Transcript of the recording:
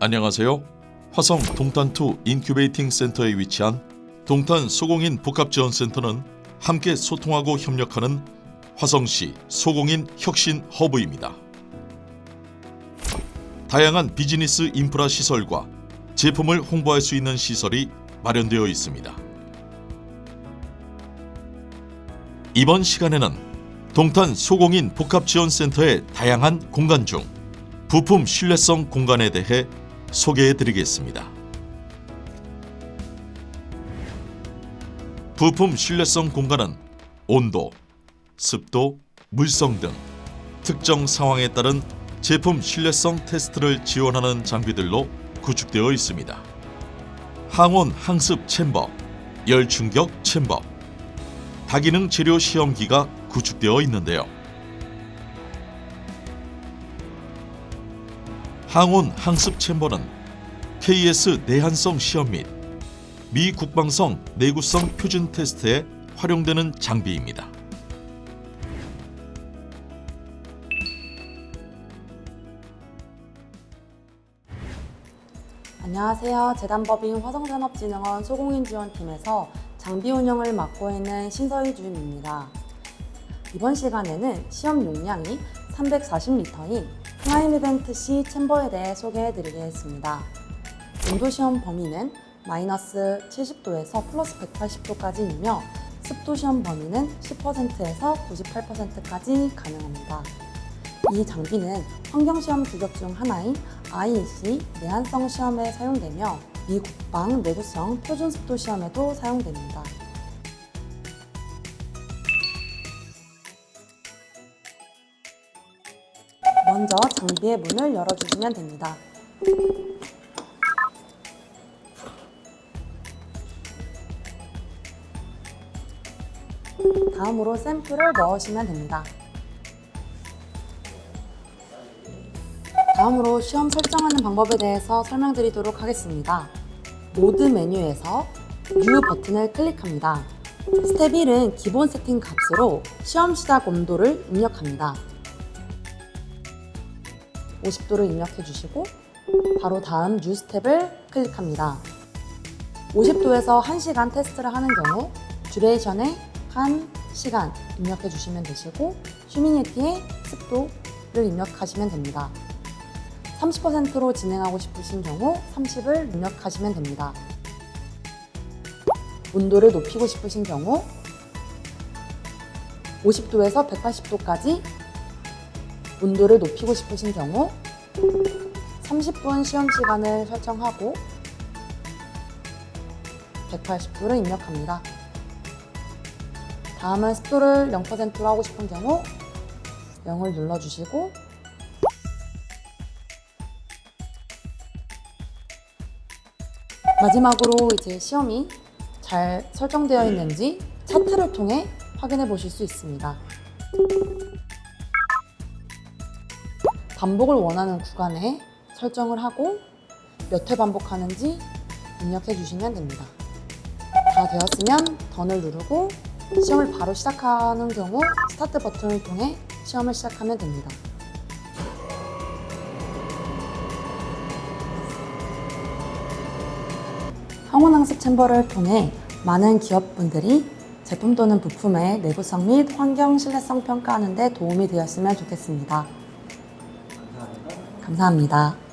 안녕하세요. 화성 동탄2 인큐베이팅 센터에 위치한 동탄 소공인 복합지원센터는 함께 소통하고 협력하는 화성시 소공인 혁신 허브입니다. 다양한 비즈니스 인프라 시설과 제품을 홍보할 수 있는 시설이 마련되어 있습니다. 이번 시간에는 동탄 소공인 복합지원센터의 다양한 공간 중 부품 신뢰성 공간에 대해 소개해 드리겠습니다. 부품 신뢰성 공간은 온도, 습도, 물성 등 특정 상황에 따른 제품 신뢰성 테스트를 지원하는 장비들로 구축되어 있습니다. 항온 항습 챔버, 열 충격 챔버, 다기능 재료 시험기가 구축되어 있는데요. 항온 항습 챔버는 KS 내한성 시험 및 미 국방성 내구성 표준 테스트에 활용되는 장비입니다. 안녕하세요. 재단법인 화성산업진흥원 소공인 지원팀에서 장비 운영을 맡고 있는 신서희 주임입니다. 이번 시간에는 시험 용량이 340리터인 이벤트 C 챔버에 대해 소개해 드리겠습니다. 온도 시험 범위는 마이너스 70도에서 플러스 180도까지이며 습도 시험 범위는 10%에서 98%까지 가능합니다. 이 장비는 환경시험 규격 중 하나인 IEC 내한성 시험에 사용되며 미 국방 내구성 표준 습도 시험에도 사용됩니다. 먼저 장비의 문을 열어주시면 됩니다. 다음으로 샘플을 넣으시면 됩니다. 다음으로 시험 설정하는 방법에 대해서 설명드리도록 하겠습니다. 모드 메뉴에서 U 버튼을 클릭합니다. 스텝 1은 기본 세팅 값으로 시험 시작 온도를 입력합니다. 50도를 입력해 주시고 바로 다음 U 스텝을 클릭합니다. 50도에서 1시간 테스트를 하는 경우 듀레이션에 1시간 입력해 주시면 되시고 휴미니티에 습도를 입력하시면 됩니다. 30%로 진행하고 싶으신 경우 30을 입력하시면 됩니다. 온도를 높이고 싶으신 경우 50도에서 180도까지 온도를 높이고 싶으신 경우 30분 시험 시간을 설정하고 180도를 입력합니다. 다음은 습도를 0%로 하고 싶은 경우 0을 눌러주시고 마지막으로 이제 시험이 잘 설정되어 있는지 차트를 통해 확인해 보실 수 있습니다. 반복을 원하는 구간에 설정을 하고 몇 회 반복하는지 입력해 주시면 됩니다. 다 되었으면 던을 누르고 시험을 바로 시작하는 경우 스타트 버튼을 통해 시험을 시작하면 됩니다. 항원항습 챔버를 통해 많은 기업분들이 제품 또는 부품의 내구성 및 환경 신뢰성 평가하는 데 도움이 되었으면 좋겠습니다. 감사합니다.